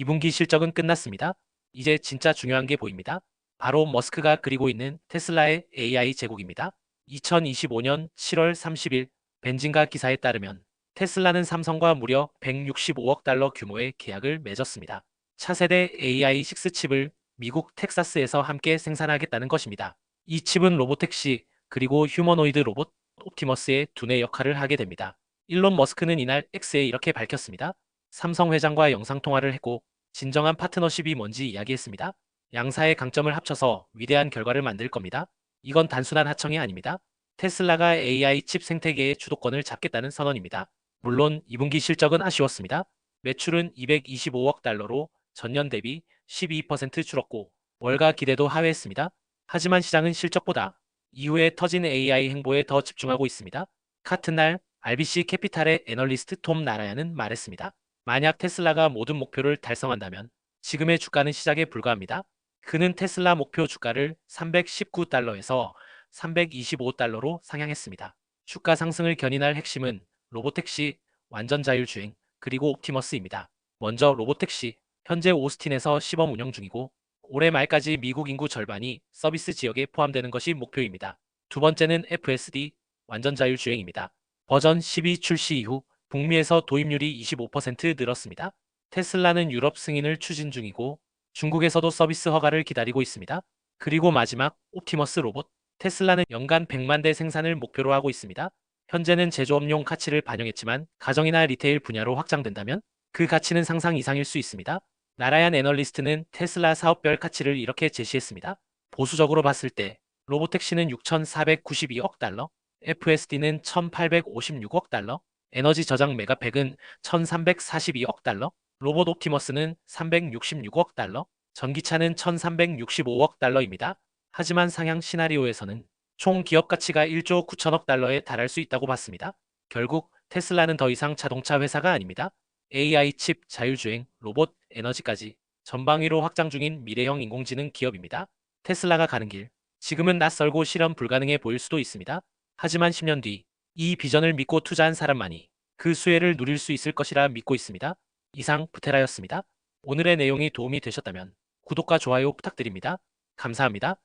2분기 실적은 끝났습니다. 이제 진짜 중요한 게 보입니다. 바로 머스크가 그리고 있는 테슬라의 AI 제국입니다. 2025년 7월 30일 벤진가 기사에 따르면 테슬라는 삼성과 무려 165억 달러 규모의 계약을 맺었습니다. 차세대 AI6 칩을 미국 텍사스에서 함께 생산하겠다는 것입니다. 이 칩은 로보택시 그리고 휴머노이드 로봇 옵티머스의 두뇌 역할을 하게 됩니다. 일론 머스크는 이날 X에 이렇게 밝혔습니다. 삼성 회장과 영상통화를 했고 진정한 파트너십이 뭔지 이야기했습니다. 양사의 강점을 합쳐서 위대한 결과를 만들 겁니다. 이건 단순한 하청이 아닙니다. 테슬라가 AI 칩 생태계의 주도권을 잡겠다는 선언입니다. 물론 2분기 실적은 아쉬웠습니다. 매출은 225억 달러로 전년 대비 12% 줄었고 월가 기대도 하회했습니다. 하지만 시장은 실적보다 이후에 터진 AI 행보에 더 집중하고 있습니다. 같은 날 RBC 캐피탈의 애널리스트 톰 나라야는 말했습니다. 만약 테슬라가 모든 목표를 달성한다면 지금의 주가는 시작에 불과합니다. 그는 테슬라 목표 주가를 319달러에서 325달러로 상향했습니다. 주가 상승을 견인할 핵심은 로보택시, 완전 자율주행, 그리고 옵티머스입니다. 먼저 로보택시, 현재 오스틴에서 시범 운영 중이고 올해 말까지 미국 인구 절반이 서비스 지역에 포함되는 것이 목표입니다. 두 번째는 FSD, 완전 자율주행입니다. 버전 12 출시 이후 북미에서 도입률이 25% 늘었습니다. 테슬라는 유럽 승인을 추진 중이고 중국에서도 서비스 허가를 기다리고 있습니다. 그리고 마지막 옵티머스 로봇. 테슬라는 연간 100만 대 생산을 목표로 하고 있습니다. 현재는 제조업용 가치를 반영했지만 가정이나 리테일 분야로 확장된다면 그 가치는 상상 이상일 수 있습니다. 나라얀 애널리스트는 테슬라 사업별 가치를 이렇게 제시했습니다. 보수적으로 봤을 때 로보택시는 6,492억 달러, FSD는 1,856억 달러, 에너지 저장 메가팩은 1,342억 달러, 로봇 옵티머스는 366억 달러, 전기차는 1,365억 달러입니다. 하지만 상향 시나리오에서는 총 기업 가치가 1조 9천억 달러에 달할 수 있다고 봤습니다. 결국 테슬라는 더 이상 자동차 회사가 아닙니다. AI 칩, 자율주행, 로봇, 에너지까지 전방위로 확장 중인 미래형 인공지능 기업입니다. 테슬라가 가는 길, 지금은 낯설고 실현 불가능해 보일 수도 있습니다. 하지만 10년 뒤 이 비전을 믿고 투자한 사람만이 그 수혜를 누릴 수 있을 것이라 믿고 있습니다. 이상 부테라였습니다. 오늘의 내용이 도움이 되셨다면 구독과 좋아요 부탁드립니다. 감사합니다.